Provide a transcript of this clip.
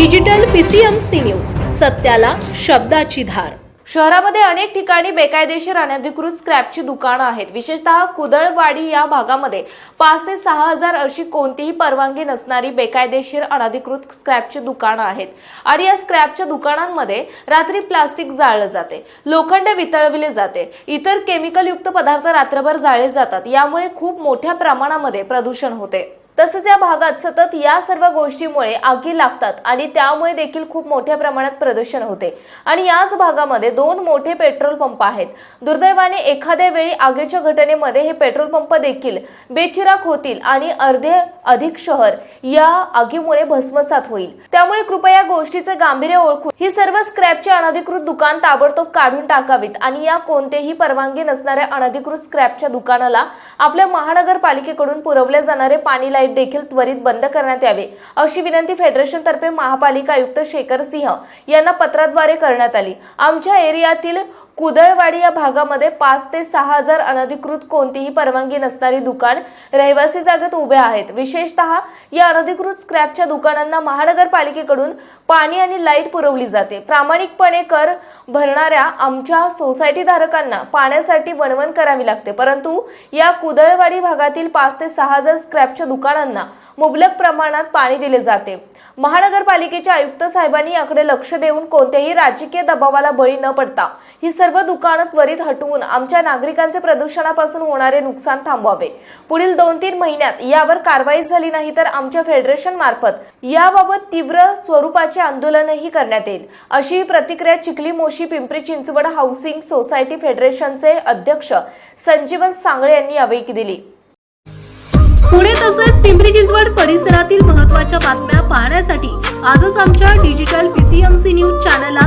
Digital PCMC news. सत्याला शब्दाची धार. शहरामध्ये अनेक ठिकाणी बेकायदेशीर अनधिकृत स्क्रॅपची दुकानं आहेत. विशेषतः कुदळवाडी या भागामध्ये पाच ते सहा हजार अशी कोणतीही परवानगी नसणारी बेकायदेशीर अनधिकृत स्क्रॅपची दुकानं आहेत. आणि या स्क्रॅपच्या दुकानांमध्ये रात्री प्लास्टिक जाळलं जाते. लोखंड वितळविले जाते. इतर केमिकलयुक्त पदार्थ रात्रभर जाळले जातात. यामुळे खूप मोठ्या प्रमाणामध्ये प्रदूषण होते. तसंच या भागात सतत या सर्व गोष्टीमुळे आगी लागतात आणि त्यामुळे देखील खूप मोठ्या प्रमाणात प्रदूषण होते. आणि याच भागामध्ये दोन मोठे पेट्रोल पंप आहेत. दुर्दैवाने एखाद्या वेळी आगीच्या घटनेमध्ये हे पेट्रोल पंप देखील बेचिराख होतील आणि अर्धे अधिक शहर या आगीमुळे भस्मसात होईल. त्यामुळे कृपया या गोष्टीचे गांभीर्य ओळखून ही सर्व स्क्रॅपची अनधिकृत दुकान ताबडतोब काढून टाकावीत आणि या कोणतेही परवानगी नसणाऱ्या अनधिकृत स्क्रॅपच्या दुकानाला आपल्या महानगरपालिकेकडून पुरवले जाणारे पाणी लाइट देखील त्वरित बंद करण्यात यावे अशी विनंती फेडरेशन तर्फे महापालिका आयुक्त शेखर सिंह यांना पत्राद्वारे करण्यात आली. आमच्या एरियातील कुदळवाडी या भागामध्ये पाच ते सहा हजार अनधिकृत कोणतीही परवानगी नसणारी दुकान रहिवासी जागेत उभे आहेत. विशेषतः या अनधिकृत स्क्रॅपच्या दुकानांना महानगरपालिकेकडून पाणी आणि लाइट पुरवली जाते. प्रामाणिकपणे कर भरणाऱ्या आमच्या सोसायटी धारकांना पाण्यासाठी वणवण करावी लागते. परंतु या कुदळवाडी भागातील पाच ते सहा हजार स्क्रॅपच्या दुकानांना मुबलक प्रमाणात पाणी दिले जाते. महानगरपालिकेच्या आयुक्त साहेबांनी याकडे लक्ष देऊन कोणत्याही राजकीय दबावाला बळी न पडता ही सर्व दुकानं त्वरित हटवून आमच्या नागरिकांचे प्रदूषणापासून होणारे नुकसान थांबवावे. पुढील दोन तीन महिन्यात यावर कारवाई झाली नाही तर आमच्या फेडरेशन मार्फत याबाबत तीव्र स्वरूपाचे आंदोलनही करण्यात येईल अशी प्रतिक्रिया चिखली मोशी पिंपरी चिंचवड हाऊसिंग सोसायटी फेडरेशनचे अध्यक्ष संजीवन सांगळे यांनी यावेळी दिली. पुणे तसेच पिंपरी चिंचवड परिसरातील महत्त्वाच्या बातम्या पाहण्यासाठी आजच आमच्या डिजिटल पीसीएमसी न्यूज चॅनलला